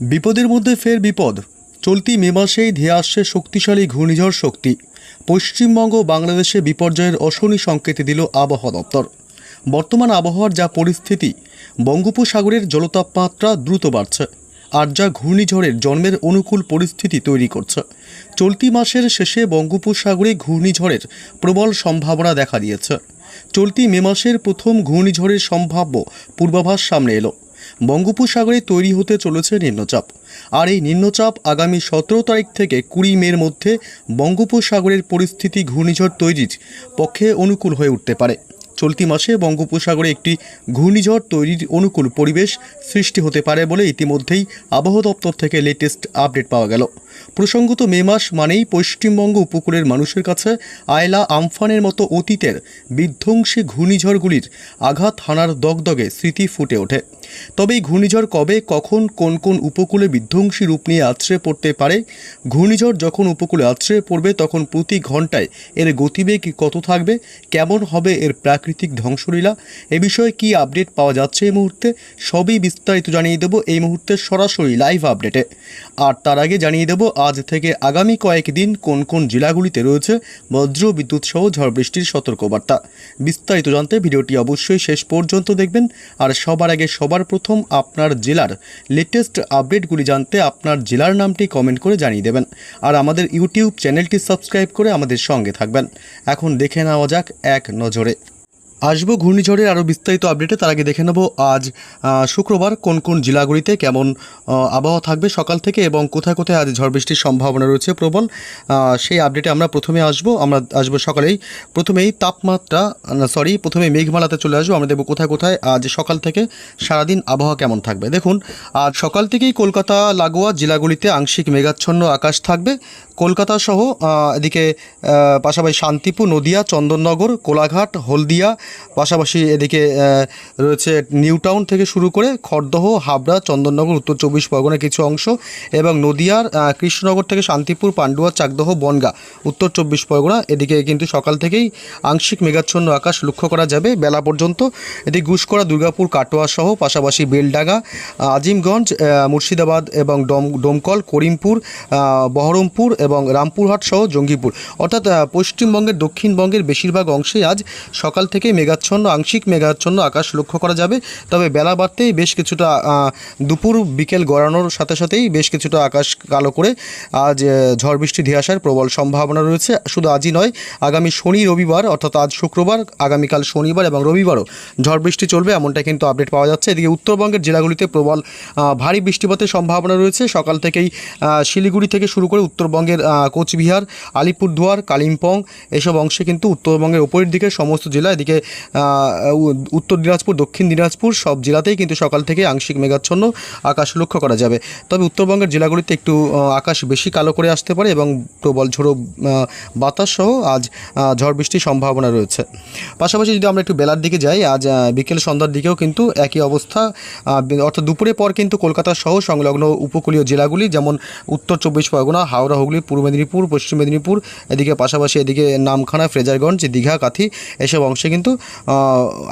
বিপদের মধ্যে ফের বিপদ। চলতি মে মাসেই ধেয়ে আসছে শক্তিশালী ঘূর্ণিঝড় শক্তি। পশ্চিমবঙ্গ বাংলাদেশে বিপর্যয়ের অশনি সংকেত দিল আবহাওয়া দপ্তর। বর্তমান আবহাওয়ার যা পরিস্থিতি, বঙ্গোপসাগরের জলতাপমাত্রা দ্রুত বাড়ছে আর যা ঘূর্ণিঝড়ের জন্মের অনুকূল পরিস্থিতি তৈরি করছে। চলতি মাসের শেষে বঙ্গোপসাগরে ঘূর্ণিঝড়ের প্রবল সম্ভাবনা দেখা দিয়েছে। চলতি মে মাসের প্রথম ঘূর্ণিঝড়ের সম্ভাব্য পূর্বাভাস সামনে এলো। বঙ্গোপসাগরে তৈরি হতে চলেছে নিম্নচাপ। আর এই নিম্নচাপ আগামী সতেরো তারিখ থেকে কুড়ি মের মধ্যে বঙ্গোপসাগরের পরিস্থিতি ঘূর্ণিঝড় তৈরির পক্ষে অনুকূল হয়ে উঠতে পারে। চলতি মাসে বঙ্গোপসাগরে একটি ঘূর্ণিঝড় তৈরির অনুকূল পরিবেশ সৃষ্টি হতে পারে বলে ইতিমধ্যেই আবহাওয়া দপ্তর থেকে লেটেস্ট আপডেট পাওয়া গেল। প্রসঙ্গত মে মাস মানেই পশ্চিমবঙ্গ উপকূলের মানুষের কাছে আয়লা আমফানের মতো অতীতের বিধ্বংসী ঘূর্ণিঝড়গুলির আঘাত হানার দগদগে স্মৃতি ফুটে ওঠে। তবে এই ঘূর্ণিঝড় কবে, কখন, কোন কোন উপকূলে বিধ্বংসী রূপ নিয়ে আছড়ে পড়তে পারে? ঘূর্ণিঝড় যখন উপকূলে আছড়ে পড়বে, তখন প্রতি ঘন্টায় এর গতিবেগ কত থাকবে? কেমন হবে এর প্রাকৃতিক ধ্বংসলীলা? এ বিষয়ে কি আপডেট পাওয়া যাচ্ছে এই মুহূর্তে? সবই বিস্তারিত জানিয়ে দেবো এই মুহূর্তে সরাসরি লাইভ আপডেটে। আর তার আগে জানিয়ে দেবো আজ থেকে আগামী কয়েকদিন কোন কোন জেলাগুলিতে রয়েছে বজ্র বিদ্যুৎ সহ ঝড় বৃষ্টির সতর্কবার্তা। বিস্তারিত জানতে ভিডিওটি অবশ্যই শেষ পর্যন্ত দেখবেন। আর সবার আগে সবার প্রথম আপনার জেলার লেটেস্ট আপডেটগুলি জানতে আপনার জেলার নামটি কমেন্ট করে জানিয়ে দেবেন। আর আমাদের ইউটিউব চ্যানেলটি সাবস্ক্রাইব করে আমাদের সঙ্গে থাকবেন। এখন দেখে নেওয়া যাক এক নজরে। আসব ঘূর্ণিঝড়ের আরও বিস্তারিত আপডেটে তার আগে দেখে নেব আজ শুক্রবার কোন কোন জেলাগুলিতে কেমন আবহাওয়া থাকবে সকাল থেকে এবং কোথায় কোথায় আজ ঝড় বৃষ্টির সম্ভাবনা রয়েছে প্রবল সেই আপডেটে আমরা প্রথমে আসব, আমরা আসব সকালেই। প্রথমেই তাপমাত্রা সরি প্রথমে মেঘমালাতে চলে আসব, আমরা দেখব কোথায় কোথায় আজ সকাল থেকে সারাদিন আবহাওয়া কেমন থাকবে। দেখুন, আজ সকাল থেকেই কলকাতা, লাগোয়া জেলাগুলিতে আংশিক মেঘাচ্ছন্ন আকাশ থাকবে। কলকাতা সহ এদিকে পাশাপাশি শান্তিপুর, নদিয়া, চন্দননগর, কোলাঘাট, হলদিয়া পাশাপাশি এদিকে রয়েছে নিউ টাউন থেকে শুরু করে খড়দহ, হাবড়া, চন্দননগর, উত্তর চব্বিশ পরগনার কিছু অংশ এবং নদিয়ার কৃষ্ণনগর থেকে শান্তিপুর, পান্ডুয়া, চাকদহ, বনগা, উত্তর চব্বিশ পরগনা। এদিকে কিন্তু সকাল থেকেই আংশিক মেঘাচ্ছন্ন আকাশ লক্ষ্য করা যাবে। বেলা পর্যন্ত এটি গুসকরা, দুর্গাপুর, কাটোয়া সহ পাশাপাশি বেলডাঙ্গা আজিমগঞ্জ মুর্শিদাবাদ এবং ডম, ডোমকল, করিমপুর বহরমপুর এবং রামপুরহাট সহ জঙ্গিপুর। অর্থাৎ পশ্চিমবঙ্গের দক্ষিণবঙ্গের বেশিরভাগ অংশেই আজ সকাল থেকে মেঘাচ্ছন্ন, আংশিক মেঘাচ্ছন্ন আকাশ লক্ষ্য করা যাবে। তবে বেলা বাড়তেই বেশ কিছুটা দুপুর বিকেল গড়ানোর সাথে সাথেই বেশ কিছুটা আকাশ কালো করে আজ ঝড় বৃষ্টি ধেয়ে আসার প্রবল সম্ভাবনা রয়েছে। শুধু আজই নয়, আগামী শনি রবিবার অর্থাৎ আজ শুক্রবার, আগামীকাল শনিবার এবং রবিবারও ঝড় বৃষ্টি চলবে এমনটা কিন্তু আপডেট পাওয়া যাচ্ছে। এদিকে উত্তরবঙ্গের জেলাগুলিতে প্রবল ভারী বৃষ্টিপাতের সম্ভাবনা রয়েছে। সকাল থেকেই শিলিগুড়ি থেকে শুরু করে উত্তরবঙ্গের কোচবিহার, আলিপুরদুয়ার, কালিম্পং এসব অংশে কিন্তু উত্তরবঙ্গের উপরের দিকে সমস্ত জেলা এদিকে উত্তর দিনাজপুর, দক্ষিণ দিনাজপুর সব জেলাতেই কিন্তু সকাল থেকে আংশিক মেঘাচ্ছন্ন আকাশ লক্ষ্য করা যাবে। তবে উত্তরবঙ্গের জেলাগুলিতে একটু আকাশ বেশি কালো করে আসতে পারে এবং প্রবল ঝোড়ো বাতাস সহ আজ ঝড় বৃষ্টির সম্ভাবনা রয়েছে। পাশাপাশি যদি আমরা একটু বেলার দিকে যাই, আজ বিকেল সন্ধ্যার দিকেও কিন্তু একই অবস্থা অর্থাৎ দুপুরের পর কিন্তু কলকাতা সহ সংলগ্ন উপকূলীয় জেলাগুলি যেমন উত্তর চব্বিশ পরগনা, হাওড়া, হুগলি, পূর্ব মেদিনীপুর, পশ্চিম মেদিনীপুর, এদিকে পাশাপাশি এদিকে নামখানা, ফ্রেজারগঞ্জ, দীঘা, কাথি, এসব অংশে কিন্তু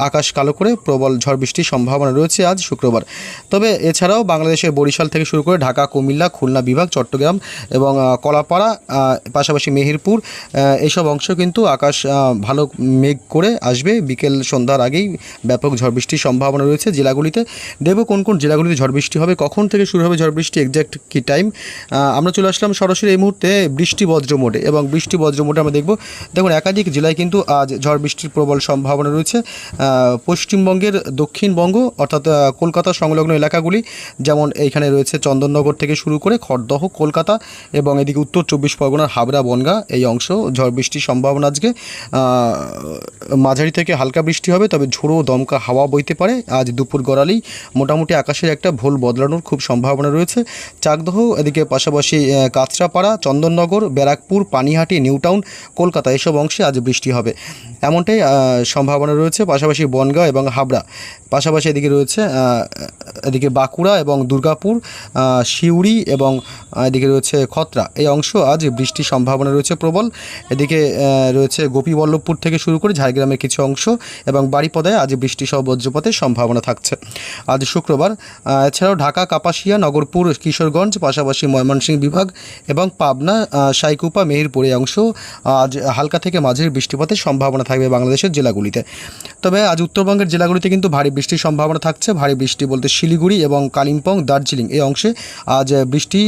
আকাশ কালো করে প্রবল ঝড় বৃষ্টির সম্ভাবনা রয়েছে আজ শুক্রবার। তবে এছাড়াও বাংলাদেশের বরিশাল থেকে শুরু করে ঢাকা কুমিল্লা খুলনা বিভাগ চট্টগ্রাম এবং কলাপাড়া পাশাপাশি মেহেরপুর আহ, এইসব অংশ কিন্তু আকাশ ভালো মেঘ করে আসবে। বিকেল সন্ধ্যার আগেই ব্যাপক ঝড় বৃষ্টির সম্ভাবনা রয়েছে জেলাগুলিতে। দেখব কোন কোন জেলাগুলিতে ঝড় বৃষ্টি হবে কখন থেকে শুরু হবে ঝড় বৃষ্টি এক্স্যাক্ট কী টাইম আমরা চলে আসলাম সরাসরি এই মুহূর্তে বৃষ্টি বজ্র মোডে এবং বৃষ্টি বজ্র মোডে আমরা দেখব দেখুন একাধিক জেলায় কিন্তু আজ ঝড় বৃষ্টির প্রবল সম্ভাবনা রয়েছে। পশ্চিমবঙ্গের দক্ষিণবঙ্গ অর্থাৎ কলকাতা সংলগ্ন এলাকাগুলি, যেমন এইখানে রয়েছে চন্দননগর থেকে শুরু করে খড়দহ, কলকাতা এবং এদিকে উত্তর চব্বিশ পরগনার হাবড়া, বনগা এই অংশ। ঝড় বৃষ্টির সম্ভাবনা আজকে মাঝারি থেকে হালকা বৃষ্টি হবে, তবে ঝোড়ো দমকা হাওয়া বইতে পারে। আজ দুপুর গড়ালেই মোটামুটি আকাশের একটা ভোল বদলানোর খুব সম্ভাবনা রয়েছে। চাকদহ, এদিকে পাশাপাশি কাঁচরাপাড়া, চন্দননগর, ব্যারাকপুর, পানিহাটি নিউ টাউন কলকাতা এসব অংশে আজ বৃষ্টি হবে। এমনটাই সম্ভাবনা রয়েছে পাশাপাশি বনগাঁ এবং হাবড়া। পাশাপাশি এদিকে রয়েছে এদিকে বাঁকুড়া এবং দুর্গাপুর সিউড়ি এবং এদিকে রয়েছে খতরা। এই অংশ আজ বৃষ্টির সম্ভাবনা রয়েছে প্রবল। এদিকে রয়েছে গোপীবল্লভপুর থেকে শুরু করে ঝাড়গ্রামের কিছু অংশ এবং বাড়িপদায় আজ বৃষ্টি সহ বজ্রপাতের সম্ভাবনা থাকছে। আজ শুক্রবার এছাড়াও ঢাকা, কাপাসিয়া, নগরপুর, কিশোরগঞ্জ, পাশাপাশি ময়মনসিংহ বিভাগ এবং পাবনা সাইকুপা, মেহেরপুর এই অংশ আজ হালকা থেকে মাঝের বৃষ্টিপাতের সম্ভাবনা থাকবে বাংলাদেশের জেলাগুলিতে। তবে আজ উত্তরবঙ্গের জেলাগুলিতে কিন্তু ভারী বৃষ্টির সম্ভাবনা থাকছে। ভারী বৃষ্টি বলতে শিলিগুড়ি এবং কালিম্পং, দার্জিলিং এই অংশে আজ বৃষ্টি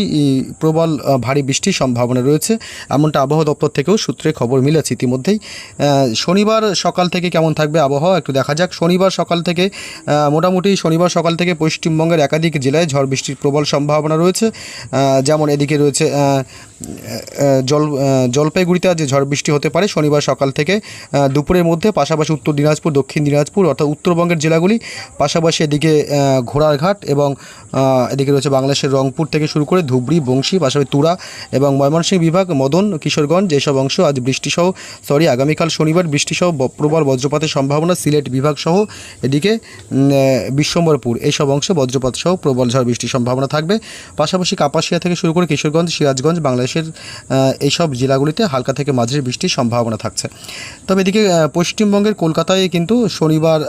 প্রবল ভারী বৃষ্টির সম্ভাবনা রয়েছে। এমনটা আবহাওয়া দপ্তর থেকেও সূত্রে খবর মিলেছে ইতিমধ্যেই। শনিবার সকাল থেকে কেমন থাকবে আবহাওয়া একটু দেখা যাক। শনিবার সকাল থেকে মোটামুটি শনিবার সকাল থেকে পশ্চিমবঙ্গের একাধিক জেলায় ঝড় বৃষ্টির প্রবল সম্ভাবনা রয়েছে। যেমন এদিকে রয়েছে জল জলপাইগুড়িতে আজ ঝড় বৃষ্টি হতে পারে। শনিবার সকাল থেকে দুপুরের মধ্যে পাশাপাশি উত্তর দিনাজপুর, দক্ষিণ দিনাজপুর অর্থাৎ উত্তরবঙ্গের জেলাগুলি পাশাপাশি এদিকে ঘোড়ারঘাট এবং এদিকে রয়েছে বাংলাদেশের রংপুর থেকে শুরু করে ধুবড়ি, বংশী, পাশাপাশি তুরা এবং ময়মনসিংহ বিভাগ, মদন, কিশোরগঞ্জ যেসব অংশ আজ বৃষ্টিসহ সরি আগামীকাল শনিবার বৃষ্টিসহ প্রবল বজ্রপাতের সম্ভাবনা সিলেট বিভাগ সহ এদিকে বিশ্বম্বরপুর এইসব অংশে বজ্রপাত সহ প্রবল ঝড় বৃষ্টির সম্ভাবনা থাকবে। পাশাপাশি কাপাসিয়া থেকে শুরু করে কিশোরগঞ্জ, সিরাজগঞ্জ, বাংলাদেশের এইসব জেলাগুলিতে হালকা থেকে মাঝারি বৃষ্টির সম্ভাবনা থাকছে। তবে এদিকে পশ্চিমবঙ্গের কলকাতায় কিন্তু শনিবার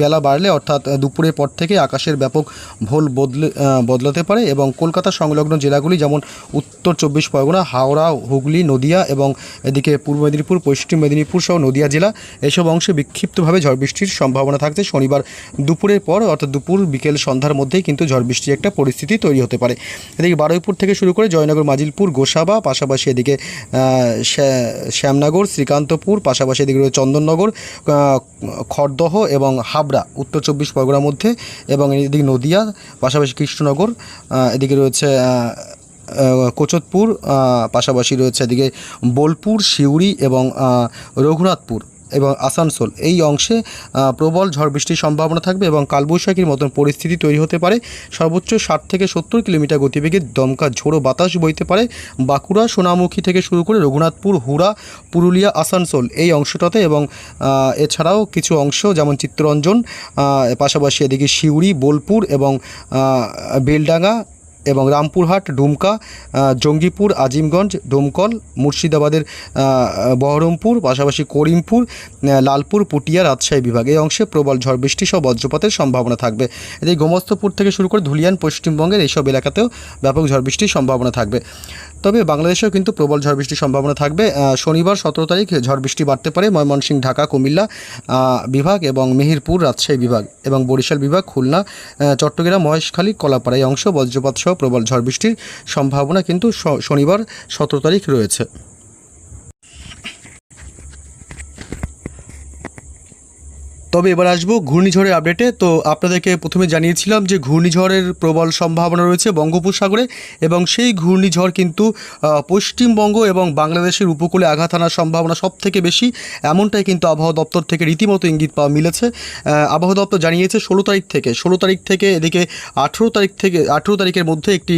বেলা বাড়লে অর্থাৎ দুপুরের পর থেকে আকাশের ব্যাপক ভোল বদলে বদলাতে পারে এবং কলকাতা সংলগ্ন জেলাগুলি যেমন উত্তর চব্বিশ পরগনা, হাওড়া, হুগলি, নদিয়া এবং এদিকে পূর্ব মেদিনীপুর, পশ্চিম মেদিনীপুর সহ নদিয়া জেলা এসব অংশে বিক্ষিপ্তভাবে ঝড় বৃষ্টির সম্ভাবনা থাকছে। শনিবার দুপুরের পর অর্থাৎ দুপুর বিকেল সন্ধ্যার মধ্যেই কিন্তু ঝড় বৃষ্টির একটা পরিস্থিতি তৈরি হতে পারে। এদিকে বারুইপুর থেকে শুরু করে জয়নগর, মাজিলপুর, গোসাবা, পাশাপাশি এদিকে শ্যা- শ্যামনগর, শ্রীকান্তপুর, পাশাপাশি এদিকে চন্দননগর খড়দহ এবং হাবড়া। উত্তর চব্বিশ পরগনার মধ্যে এবং এদিকে নদিয়া, পাশাপাশি কৃষ্ণনগর এদিকে রয়েছে কোচতপুর পাশাপাশি রয়েছে এদিকে বোলপুর, সিউড়ি এবং রঘুনাথপুর। এবং আসানসোল। এই অংশে প্রবল ঝড় বৃষ্টির সম্ভাবনা থাকবে এবং কালবৈশাখীর মতন পরিস্থিতি তৈরি হতে পারে। সর্বোচ্চ ষাট থেকে সত্তর কিলোমিটার গতিবেগে দমকা ঝোড়ো বাতাস বইতে পারে। বাঁকুড়া, সোনামুখী থেকে শুরু করে রঘুনাথপুর, হুড়া, পুরুলিয়া, আসানসোল এই অংশটাতে এবং এছাড়াও কিছু অংশ যেমন চিত্তরঞ্জন পাশাপাশি এদিকে সিউড়ি বোলপুর এবং বেলডাঙ্গা এবং রামপুরহাট, ডুমকা জঙ্গিপুর, আজিমগঞ্জ, ডোমকল, মুর্শিদাবাদের বহরমপুর, পাশাপাশি করিমপুর লালপুর, পুটিয়া, রাজশাহী বিভাগ। এই অংশে প্রবল ঝড়, বৃষ্টি সহ বজ্রপাতের সম্ভাবনা থাকবে। এদিকে গোমস্তপুর থেকে শুরু করে ধুলিয়ান, পশ্চিমবঙ্গের এইসব এলাকাতেও ব্যাপক ঝড়, বৃষ্টির সম্ভাবনা থাকবে। তবে বাংলাদেশেও কিন্তু প্রবল ঝড় বৃষ্টির সম্ভাবনা থাকবে। শনিবার সতেরো তারিখ ঝড় বৃষ্টি বাড়তে পারে ময়মনসিংহ, ঢাকা, কুমিল্লা বিভাগ এবং মেহেরপুর রাজশাহী বিভাগ এবং বরিশাল বিভাগ, খুলনা চট্টগ্রাম, মহেশখালী কলাপাড়ায় অংশ, বজ্রপাত সহ প্রবল ঝড় বৃষ্টির সম্ভাবনা কিন্তু শনিবার সতেরো তারিখ রয়েছে। তবে এবার আসব ঘূর্ণিঝড়ের আপডেটে তো আপনাদেরকে প্রথমে জানিয়েছিলাম যে ঘূর্ণিঝড়ের প্রবল সম্ভাবনা রয়েছে বঙ্গোপসাগরে এবং সেই ঘূর্ণিঝড় কিন্তু পশ্চিমবঙ্গ এবং বাংলাদেশের উপকূলে আঘাত আনার সম্ভাবনা সব থেকে বেশি। এমনটাই কিন্তু আবহাওয়া দপ্তর থেকে রীতিমতো ইঙ্গিত পাওয়া মিলেছে। আবহাওয়া দপ্তর জানিয়েছে ষোলো তারিখ থেকে, ষোলো তারিখ থেকে এদিকে আঠেরো তারিখ থেকে, আঠেরো তারিখের মধ্যে একটি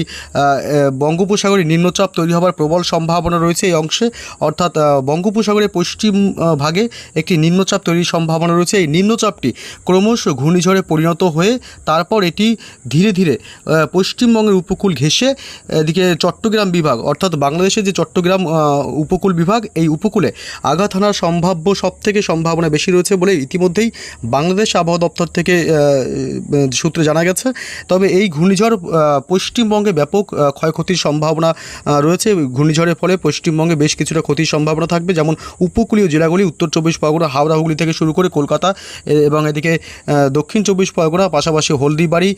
বঙ্গোপসাগরে নিম্নচাপ তৈরি হওয়ার প্রবল সম্ভাবনা রয়েছে এই অংশে। অর্থাৎ বঙ্গোপসাগরের পশ্চিম ভাগে একটি নিম্নচাপ তৈরির সম্ভাবনা রয়েছে। এই নিম্নচাপটি ক্রমশ ঘূর্ণিঝড়ে পরিণত হয়ে তারপর এটি ধীরে ধীরে পশ্চিমবঙ্গের উপকূল ঘেঁষে, এদিকে চট্টগ্রাম বিভাগ, অর্থাৎ বাংলাদেশের যে চট্টগ্রাম উপকূল বিভাগ, এই উপকূলে আঘাত হানার সম্ভাব্য সব থেকে সম্ভাবনা বেশি রয়েছে বলে ইতিমধ্যেই বাংলাদেশ আবহাওয়া দপ্তর থেকে সূত্রে জানা গেছে। তবে এই ঘূর্ণিঝড় পশ্চিমবঙ্গে ব্যাপক ক্ষয়ক্ষতির সম্ভাবনা রয়েছে। ঘূর্ণিঝড়ের ফলে পশ্চিমবঙ্গে বেশ কিছুটা ক্ষতির সম্ভাবনা থাকবে, যেমন উপকূলীয় জেলাগুলি, উত্তর চব্বিশ পরগনা, হাওড়া, হুগলি থেকে শুরু করে কলকাতা এবং এদিকে দক্ষিণ চব্বিশ পরগনা, পাশাপাশি হলদিবাড়ি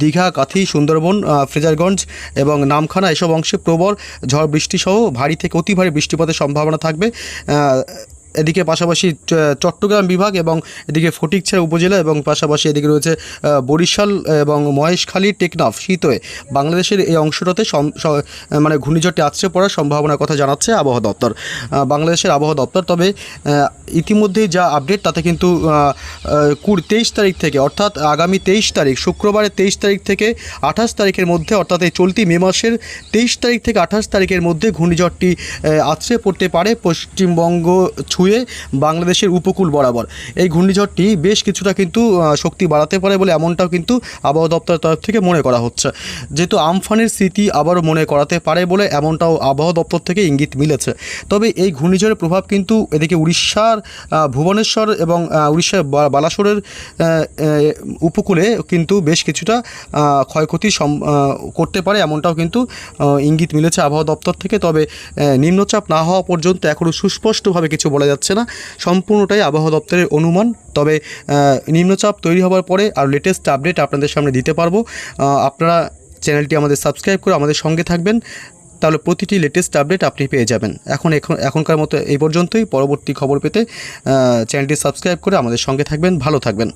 দীঘা, কাথি, সুন্দরবন ফ্রেজারগঞ্জ এবং নামখানা, এসব অংশে প্রবল ঝড় বৃষ্টিসহ ভারী থেকে অতি ভারী বৃষ্টিপাতের সম্ভাবনা থাকবে। এদিকে পাশাপাশি চট্টগ্রাম বিভাগ এবং এদিকে ফটিকছড়া উপজেলা এবং পাশাপাশি এদিকে রয়েছে বরিশাল এবং মহেশখালী টেকনাফ শীতয়ে। বাংলাদেশের এই অংশটাতে মানে ঘূর্ণিঝড়টি আছড়ে পড়ার সম্ভাবনার কথা জানাচ্ছে আবহাওয়া দপ্তর। বাংলাদেশের আবহাওয়া দপ্তর তবে আহ, ইতিমধ্যে যা আপডেট তাতে কিন্তু কুড়ি তেইশ তারিখ থেকে অর্থাৎ আগামী তেইশ তারিখ শুক্রবারের তেইশ তারিখ থেকে আঠাশ তারিখের মধ্যে অর্থাৎ এই চলতি মে মাসের তেইশ তারিখ থেকে আঠাশ তারিখের মধ্যে ঘূর্ণিঝড়টি আছড়ে পড়তে পারে পশ্চিমবঙ্গ ছুঁয়ে ধুয়ে বাংলাদেশের উপকূল বরাবর। এই ঘূর্ণিঝড়টি বেশ কিছুটা কিন্তু শক্তি বাড়াতে পারে বলে এমনটাও কিন্তু আবহাওয়া দপ্তরের তরফ থেকে মনে করা হচ্ছে। যেহেতু আমফানের স্মৃতি আবারও মনে করাতে পারে বলে এমনটাও আবহাওয়া দপ্তর থেকে ইঙ্গিত মিলেছে। তবে এই ঘূর্ণিঝড়ের প্রভাব কিন্তু এদিকে উড়িষ্যার ভুবনেশ্বর এবং উড়িষ্যার বালাসোরের উপকূলে কিন্তু বেশ কিছুটা ক্ষয়ক্ষতি করতে পারে এমনটাও কিন্তু ইঙ্গিত মিলেছে আবহাওয়া দপ্তর থেকে। তবে নিম্নচাপ না হওয়া পর্যন্ত এখনও সুস্পষ্টভাবে কিছু বলা যাচ্ছে না। সম্পূর্ণটাই আবহাওয়া দপ্তরের অনুমান। তবে নিম্নচাপ তৈরি হওয়ার পরে আর লেটেস্ট আপডেট আপনাদের সামনে দিতে পারব। আপনারা চ্যানেলটি আমাদের সাবস্ক্রাইব করে আমাদের সঙ্গে থাকবেন। তাহলে প্রতিটি লেটেস্ট আপডেট আপনি পেয়ে যাবেন। এখন এখন এখনকার মতো এই পর্যন্তই। পরবর্তী খবর পেতে চ্যানেলটি সাবস্ক্রাইব করে আমাদের সঙ্গে থাকবেন। ভালো থাকবেন।